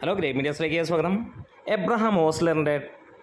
Hello great മീഡിയസിലേക്ക് സ്വാഗതം. Abraham ഓസ്ലറിന്റെ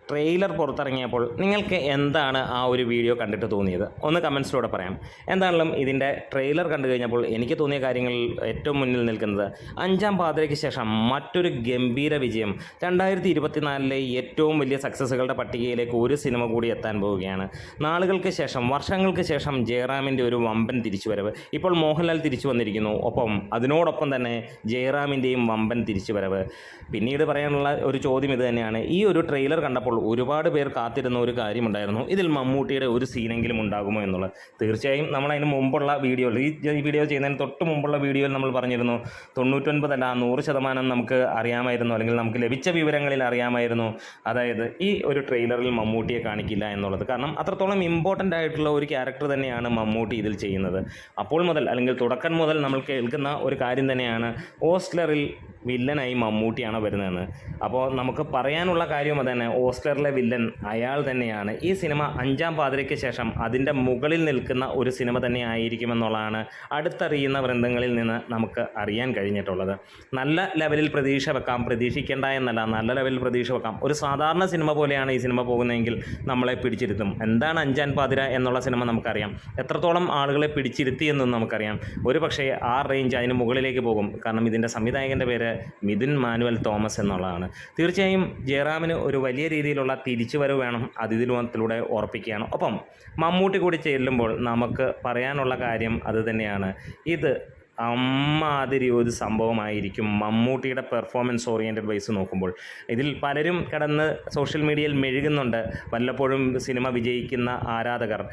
trailer പുറത്തിറങ്ങിയപ്പോൾ നിങ്ങൾക്ക് എന്താണ് ആ ഒരു വീഡിയോ കണ്ടിട്ട് തോന്നിയത്? ഒന്ന് കമൻസിലൂടെ പറയാം. എന്താണെങ്കിലും ഇതിന്റെ ട്രെയിലർ കണ്ടു കഴിഞ്ഞപ്പോൾ എനിക്ക് തോന്നിയ കാര്യങ്ങളിൽ ഏറ്റവും മുന്നിൽ നിൽക്കുന്നത് അഞ്ചാം പാതിരയ്ക്ക് ശേഷം മറ്റൊരു ഗംഭീര വിജയം. രണ്ടായിരത്തി ഇരുപത്തിനാലിലെ ഏറ്റവും വലിയ സക്സസ്സുകളുടെ പട്ടികയിലേക്ക് ഒരു സിനിമ കൂടി എത്താൻ പോവുകയാണ്. നാളുകൾക്ക് ശേഷം വർഷങ്ങൾക്ക് ശേഷം ജയറാമിന്റെ ഒരു വമ്പൻ തിരിച്ചുവരവ്. ഇപ്പോൾ മോഹൻലാൽ തിരിച്ചു വന്നിരിക്കുന്നു. ഒപ്പം അതിനോടൊപ്പം തന്നെ ജയറാമിന്റെയും വമ്പൻ തിരിച്ചുവരവ്. പിന്നീട് പറയാനുള്ള ഒരു ചോദ്യം ഇത് തന്നെയാണ്. ഈ ഒരു ട്രെയിലർ കണ്ടപ്പോൾ ഒരുപാട് പേർ കാത്തിരുന്ന ഒരു കാര്യമുണ്ടായിരുന്നു. ഇതിൽ മമ്മൂട്ടിയുടെ ഒരു സീനെങ്കിലും ഉണ്ടാകുമോ എന്നുള്ളത്. തീർച്ചയായും നമ്മൾ അതിന് മുമ്പുള്ള വീഡിയോയിൽ ഈ വീഡിയോ ചെയ്യുന്നതിന് തൊട്ട് മുമ്പുള്ള വീഡിയോയിൽ നമ്മൾ പറഞ്ഞിരുന്നു തൊണ്ണൂറ്റൊൻപതല്ല നൂറ് ശതമാനം നമുക്ക് അറിയാമായിരുന്നു അല്ലെങ്കിൽ നമുക്ക് ലഭിച്ച വിവരങ്ങളിൽ അറിയാമായിരുന്നു. അതായത് ഈ ഒരു ട്രെയിലറിൽ മമ്മൂട്ടിയെ കാണിക്കില്ല എന്നുള്ളത്. കാരണം അത്രത്തോളം ഇമ്പോർട്ടന്റ് ആയിട്ടുള്ള ഒരു ക്യാരക്ടർ തന്നെയാണ് മമ്മൂട്ടി ഇതിൽ ചെയ്യുന്നത്. അപ്പോൾ മുതൽ അല്ലെങ്കിൽ തുടക്കം മുതൽ നമ്മൾ കേൾക്കുന്ന ഒരു കാര്യം തന്നെയാണ് ഓസ്ലറിൽ വില്ലനായി മമ്മൂട്ടിയാണ് വരുന്നതെന്ന്. അപ്പോൾ നമുക്ക് പറയാനുള്ള കാര്യം അത് തന്നെ ഓസ്ലറിലെ വില്ലൻ അയാൾ തന്നെയാണ്. ഈ സിനിമ അഞ്ചാം പാതിരയ്ക്ക് ശേഷം അതിന്റെ മുകളിൽ നിൽക്കുന്ന ഒരു സിനിമ തന്നെ ആയിരിക്കുമെന്നുള്ളതാണ് അടുത്തറിയുന്ന വൃന്ദങ്ങളിൽ നിന്ന് നമുക്ക് അറിയാൻ കഴിഞ്ഞിട്ടുള്ളത്. നല്ല ലെവലിൽ പ്രതീക്ഷ വെക്കാം പ്രതീക്ഷിക്കേണ്ട എന്നല്ല നല്ല ലെവലിൽ പ്രതീക്ഷ വെക്കാം. ഒരു സാധാരണ സിനിമ പോലെയാണ് ഈ സിനിമ പോകുന്നതെങ്കിൽ നമ്മളെ പിടിച്ചിരുത്തും. എന്താണ് അഞ്ചാം പാതിര എന്നുള്ള സിനിമ നമുക്കറിയാം. എത്രത്തോളം ആളുകളെ പിടിച്ചിരുത്തി എന്നും നമുക്കറിയാം. ഒരു പക്ഷേ ആ റേഞ്ച് അതിന് മുകളിലേക്ക് പോകും. കാരണം ഇതിന്റെ സംവിധായകന്റെ പേര് മിഥുൻ മാനുവൽ തോമസ് എന്നുള്ളതാണ്. തീർച്ചയായും ജയറാമിന് ഒരു വലിയ രീതിയിലുള്ള തിരിച്ചുവരവ് വേണം അതിഥിലൂടെ ഓർപ്പിക്കുകയാണ്. ഒപ്പം മമ്മൂട്ടി കൂടി ചെല്ലുമ്പോൾ നമുക്ക് പറയാനുള്ള കാര്യം അത് തന്നെയാണ്. ഇത് അമ്മാതിരി ഒരു സംഭവമായിരിക്കും മമ്മൂട്ടിയുടെ പെർഫോമൻസ് ഓറിയന്റഡ് വൈസ് നോക്കുമ്പോൾ. ഇതിൽ പലരും കടന്ന് സോഷ്യൽ മീഡിയയിൽ മെഴുകുന്നുണ്ട്. വല്ലപ്പോഴും സിനിമ വിജയിക്കുന്ന ആരാധകർ.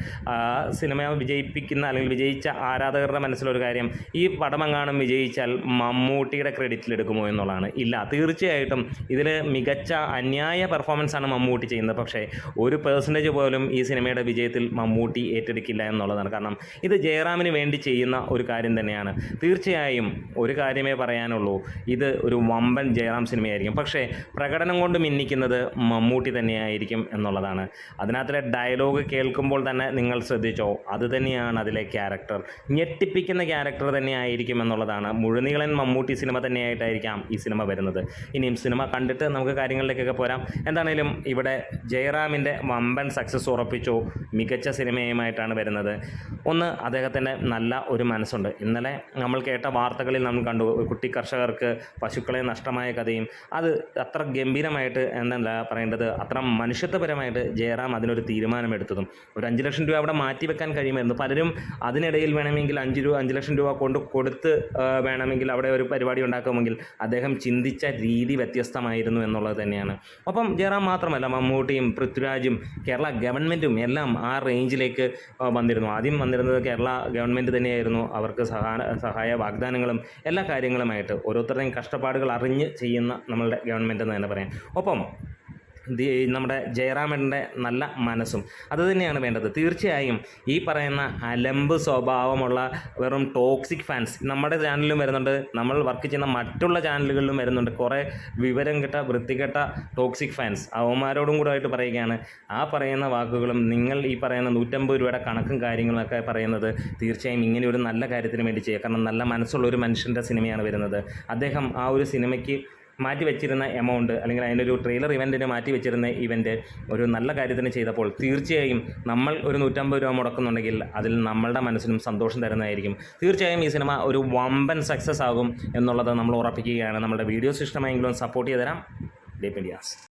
സിനിമ വിജയിപ്പിക്കുന്ന അല്ലെങ്കിൽ വിജയിച്ച ആരാധകരുടെ മനസ്സിലൊരു കാര്യം ഈ പടമെങ്ങാനും വിജയിച്ചാൽ മമ്മൂട്ടിയുടെ ക്രെഡിറ്റിലെടുക്കുമോ എന്നുള്ളതാണ്. ഇല്ല തീർച്ചയായിട്ടും ഇതിൽ മികച്ച അന്യായ പെർഫോമൻസ് ആണ് മമ്മൂട്ടി ചെയ്യുന്നത്. പക്ഷേ ഒരു പേഴ്സന്റേജ് പോലും ഈ സിനിമയുടെ വിജയത്തിൽ മമ്മൂട്ടി ഏറ്റെടുക്കില്ല എന്നുള്ളതാണ്. കാരണം ഇത് ജയറാമിന് വേണ്ടി ചെയ്യുന്ന ഒരു കാര്യം തന്നെയാണ്. തീർച്ചയായും ഒരു കാര്യമേ പറയാനുള്ളൂ. ഇത് ഒരു വമ്പൻ ജയറാം സിനിമയായിരിക്കും. പക്ഷേ പ്രകടനം കൊണ്ട് മിന്നിക്കുന്നത് മമ്മൂട്ടി തന്നെയായിരിക്കും എന്നുള്ളതാണ്. അതിനകത്തിലെ ഡയലോഗ് കേൾക്കുമ്പോൾ തന്നെ നിങ്ങൾ ശ്രദ്ധിച്ചോ അത് തന്നെയാണ് അതിലെ ക്യാരക്ടർ. ഞെട്ടിപ്പിക്കുന്ന ക്യാരക്ടർ തന്നെയായിരിക്കും എന്നുള്ളതാണ്. മുഴുനീളൻ മമ്മൂട്ടി സിനിമ തന്നെയായിട്ടായിരിക്കാം ഈ സിനിമ വരുന്നത്. ഇനിയും സിനിമ കണ്ടിട്ട് നമുക്ക് കാര്യങ്ങളിലേക്കൊക്കെ പോരാം. എന്താണേലും ഇവിടെ ജയറാമിന്റെ വമ്പൻ സക്സസ് ഉറപ്പിച്ചു മികച്ച സിനിമയുമായിട്ടാണ് വരുന്നത്. ഒന്ന് അദ്ദേഹത്തിന്റെ നല്ല ഒരു മനസ്സുണ്ട്. ഇന്നലെ നമ്മൾ കേട്ട വാർത്തകളിൽ നമ്മൾ കണ്ടു. കുട്ടി കർഷകർക്ക് പശുക്കളെ നഷ്ടമായ കഥയും അത് അത്ര ഗംഭീരമായിട്ട് എന്നല്ല പറയേണ്ടത്? അത്ര മനുഷ്യത്വപരമായിട്ട് ജയറാം അതിനൊരു തീരുമാനമെടുത്തതും. ഒരു അഞ്ച് ലക്ഷം രൂപ അവിടെ മാറ്റി വെക്കാൻ കഴിയുമായിരുന്നു. പലരും അതിനിടയിൽ വേണമെങ്കിൽ അഞ്ച് രൂപ അഞ്ച് ലക്ഷം രൂപ കൊണ്ട് കൊടുത്ത് വേണമെങ്കിൽ അവിടെ ഒരു പരിപാടി ഉണ്ടാക്കുമെങ്കിൽ അദ്ദേഹം ചിന്തിച്ച രീതി വ്യത്യസ്തമായിരുന്നു എന്നുള്ളത് തന്നെയാണ്. ഒപ്പം ജയറാം മാത്രമല്ല മമ്മൂട്ടിയും പൃഥ്വിരാജും കേരള ഗവൺമെന്റും എല്ലാം ആ റേഞ്ചിലേക്ക് വന്നിരുന്നു. ആദ്യം വന്നിരുന്നത് കേരള ഗവൺമെന്റ് തന്നെയായിരുന്നു. അവർക്ക് സഹായ സഹായ വാഗ്ദാനങ്ങളും എല്ലാ കാര്യങ്ങളുമായിട്ട് ഓരോരുത്തരുടെയും കഷ്ടപ്പാടുകൾ അറിഞ്ഞ് ചെയ്യുന്ന നമ്മളുടെ ഗവൺമെന്റ് എന്ന് തന്നെ പറയാം. ഒപ്പം നമ്മുടെ ജയറാമേട്ടന്റെ നല്ല മനസ്സും. അത് തന്നെയാണ് വേണ്ടത്. തീർച്ചയായും ഈ പറയുന്ന അലമ്പ് സ്വഭാവമുള്ള വെറും ടോക്സിക് ഫാൻസ് നമ്മുടെ ചാനലിലും വരുന്നുണ്ട്. നമ്മൾ വർക്ക് ചെയ്യുന്ന മറ്റുള്ള ചാനലുകളിലും വരുന്നുണ്ട്. കുറേ വിവരം കെട്ട വൃത്തികെട്ട ടോക്സിക് ഫാൻസ് അവന്മാരോടും കൂടെ ആയിട്ട് പറയുകയാണ്. ആ പറയുന്ന വാക്കുകളും നിങ്ങൾ ഈ പറയുന്ന നൂറ്റമ്പത് രൂപയുടെ കണക്കും കാര്യങ്ങളൊക്കെ പറയുന്നത് തീർച്ചയായും ഇങ്ങനെ ഒരു നല്ല കാര്യത്തിന് വേണ്ടി ചെയ്യുക കാരണം നല്ല മനസ്സുള്ള ഒരു മനുഷ്യന്റെ സിനിമയാണ് വരുന്നത്. അദ്ദേഹം ആ ഒരു സിനിമയ്ക്ക് മാറ്റി വെച്ചിരുന്ന എമൗണ്ട് അല്ലെങ്കിൽ അതിന്റെ ഒരു ട്രെയിലർ ഇവന്റിന് മാറ്റി വെച്ചിരുന്ന ഇവന്റ് ഒരു നല്ല കാര്യത്തിന് ചെയ്തപ്പോൾ തീർച്ചയായും നമ്മൾ ഒരു നൂറ്റമ്പത് രൂപ മുടക്കുന്നുണ്ടെങ്കിൽ അതിൽ നമ്മളുടെ മനസ്സിനും സന്തോഷം തരുന്നതായിരിക്കും. തീർച്ചയായും ഈ സിനിമ ഒരു വമ്പൻ സക്സസ് ആകും എന്നുള്ളത് നമ്മൾ ഉറപ്പിക്കുകയാണ്. നമ്മുടെ വീഡിയോസ് ഇഷ്ടമായെങ്കിലും സപ്പോർട്ട് ചെയ്ത് തരാം ഡേ മീഡിയാസ്